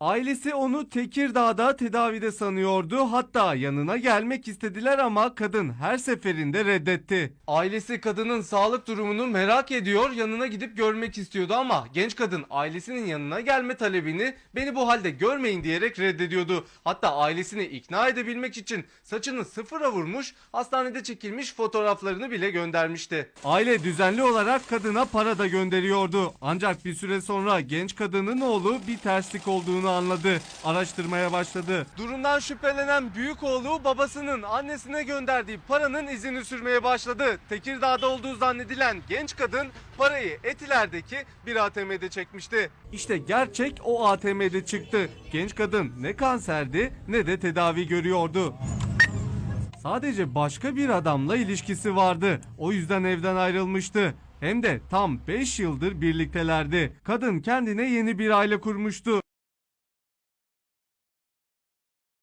Ailesi onu Tekirdağ'da tedavide sanıyordu. Hatta yanına gelmek istediler ama kadın her seferinde reddetti. Ailesi kadının sağlık durumunu merak ediyor, yanına gidip görmek istiyordu ama genç kadın ailesinin yanına gelme talebini beni bu halde görmeyin diyerek reddediyordu. Hatta ailesini ikna edebilmek için saçını sıfıra vurmuş, hastanede çekilmiş fotoğraflarını bile göndermişti. Aile düzenli olarak kadına para da gönderiyordu. Ancak bir süre sonra genç kadının oğlu bir terslik olduğunu anladı. Araştırmaya başladı. Durumdan şüphelenen büyük oğlu babasının annesine gönderdiği paranın izini sürmeye başladı. Tekirdağ'da olduğu zannedilen genç kadın parayı Etiler'deki bir ATM'de çekmişti. İşte gerçek o ATM'de çıktı. Genç kadın ne kanserdi ne de tedavi görüyordu. Sadece başka bir adamla ilişkisi vardı. O yüzden evden ayrılmıştı. Hem de tam 5 yıldır birliktelerdi. Kadın kendine yeni bir aile kurmuştu.